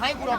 ให้กูล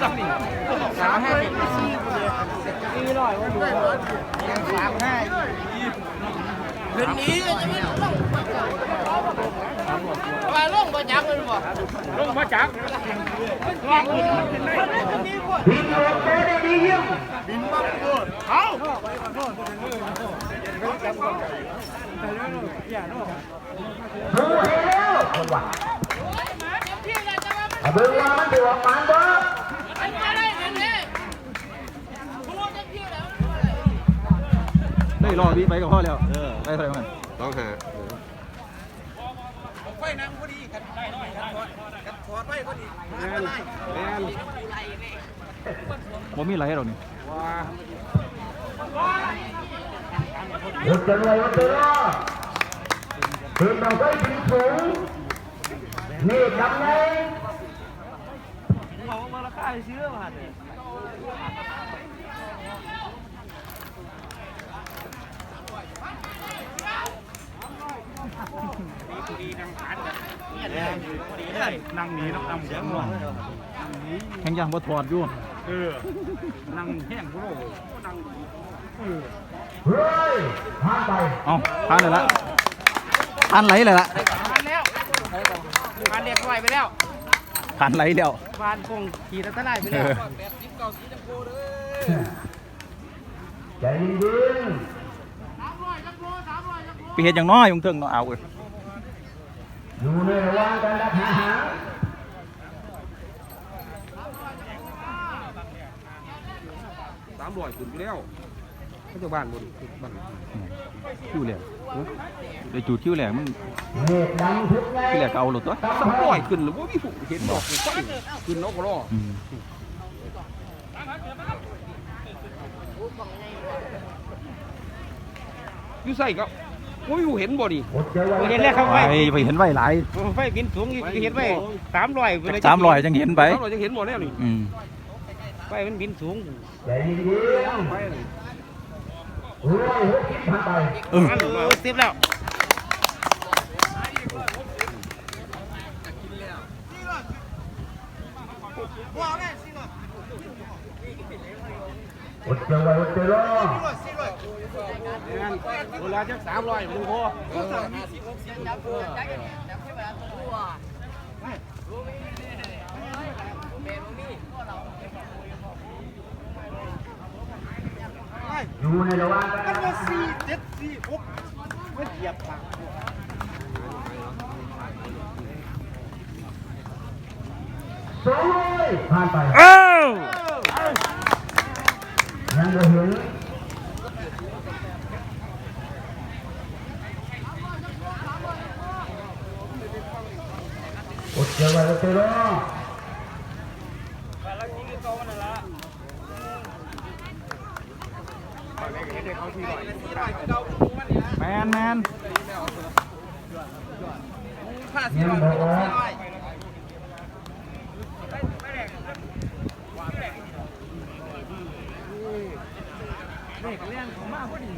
สามห้าสี่ร้อยว่าดูสามห้าคืนนี้จะไม่ลงมาลงมาจับเลยบ่บินโดดเตะได้ดีเยี่ยมดูให้แล้วคนว่าเอาเบิ่งว่ามันถือว่ามันบ่ รอพี่ไปกับพ่อแล้วเออได้เท่าไหร่มันต้องหาผมมีอะไรให้เรานี่หยุดกันไว้ว่าเตะล้อบินเอาไปบินสูงนี่ทำไง นั่งหนีน้ำดำเสียงหน่อยแข่งยางบ่ถอดอยู่เออนั่งแห้งกูโลนั่งเฮ้ยผ่านไปเอาผ่านเลยละผ่านไหลเลยละผ่านแล้วผ่านเรียกไว้ไปแล้วผ่านไหลแล้วผ่านคงขี่ตะไลไปเอแล้วอใจเย็นไปเห็นอย่างน้อยมึงเถิงเนาะเอาเว้ยๆ อยู่ในระหว่างการรักษาหาสามร้อยขึ้นไปแล้วเขาจะบ้านบนบ้านคิวแหลกไปจูดคิวแหลกมันเนตดังทุกไงคิวแหลกก็เอาหลุดตัวสามร้อยขึ้นหรือว่ามีผู้เห็นบอกไฟขึ้นนกกระรออืมอยู่ใส่ก็ ว่ามีผู้เห็นบ่ดิอดใจไว้เห็นแล้วครับไปไปเห็นไว้หลายไฟบินสูงเห็นไว้สามร้อยสามร้อยจังเห็นไปสามร้อยจะเห็นบ่แล้วนี่อืมไฟมันบินสูงใจเย็นไฟนี่ๆร้อยหกสิบผ่านไปเออสิบแล้วอดใจไว้อดใจรอ เวลาจักสามร้อยมึงพออยู่ในระหว่างการรักษาสองร้อยผ่านไปเอ้ายังไม่เห็น อดใจไว้อดใจรอแมนแมนยังบอกว่าส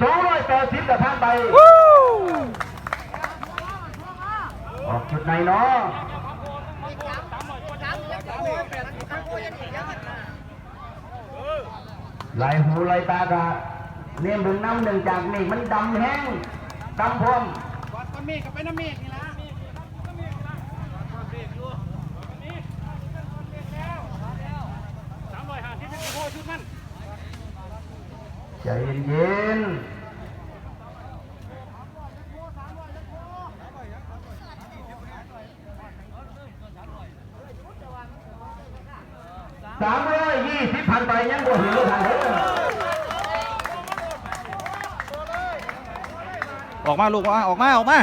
สองร้อยแปดสิบกับท่านไปออกจุดไหนเนาะลายหูลายตากะเนี่ยมึงน้ำหนึ่งจากนี่มันดำแห้งดำพรมก้อนเมฆกับไปน้ำเมฆนี่ละสามร้อยห้าสิบเป็นโคชุดมัน ใจเย็นสามร้อยยี่สิบพันไปยังบ่เห็นเลยทางเด้อออกมาลูกมาออกมา ออกมา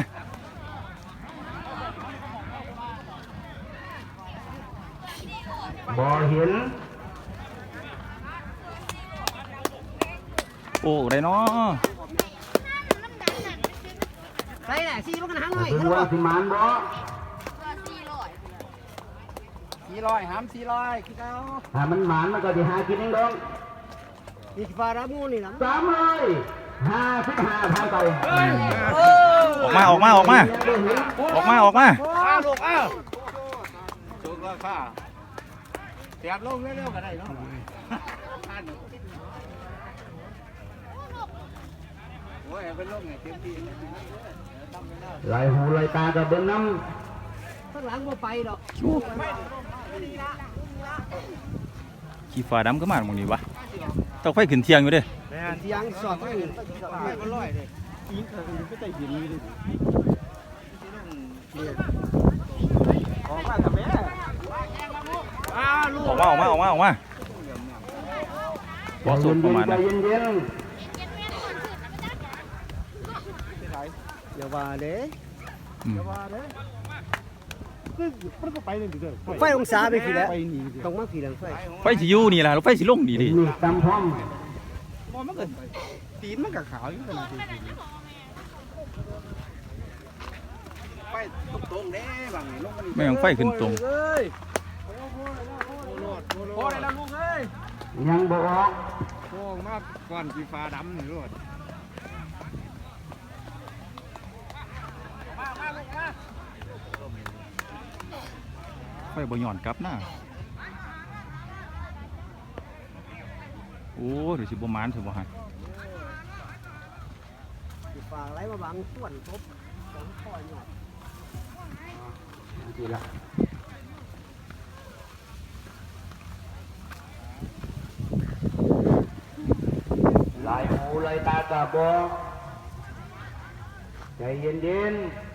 บ่เห็น โอ้ได้เนาะใส่แหละสี่มันกันหังหน่อยถึงว่าสิมานบ่สี่ร้อยหามสี่ร้อยคิดเอาถ้ามันหมานมันก็จะหากินเองดองนี่ฟ้ารามูนี่นะสามร้อยห้าสิบห้าพันไปออกมาออกมาออกมาออกมาออกมาอ้าวลูกอ้าวถูกราคาเสียบลงเร็วๆก็ได้เนาะ โอ้ยเป็น ลงไงเต็มที่ลายหูลายตากับเบิ้งน้ข้างหลังบ่ไปดอกขี่ฟ้าดำก็มาตรงนี้วะต้องไฟขึ้นเที่ยงอยู่เด้เสียงสอดไม่ไม่ก็ร้อยเลยยิงเออไม่ได้ยินเลยออกมากับแม่อ้าวลูกออกมาออกมาออกมาออกมาำบอสุดประมาณ ใจนั้นเย็นอย่าว่าเด้อืมมันก็ไปเลยดิเด้อไฟองศาไปกี่แล้วต้องมากี่แล้วไฟไฟสิอยู่นี่ล่ะแล้วไฟสิลงนี่ๆดินี่ตำพร้อมมองมันก็ตีนมันก็ขาวอยู่กันนะไม่ต้องไฟขึ้นตรงพอได้แล้วลูกเอ้ยยังบออกโค้งมากก่อนสีฟ้าดำนี่รถ ไฟบ่ย้อนกลับหน้าโอ้เดี๋ยวสิบ่มานเถอะบ่ฮะฝากไรมาบังส่วนทบสองข้อหน่อยทีละลายหูลายตากับบอกใจเย็นๆ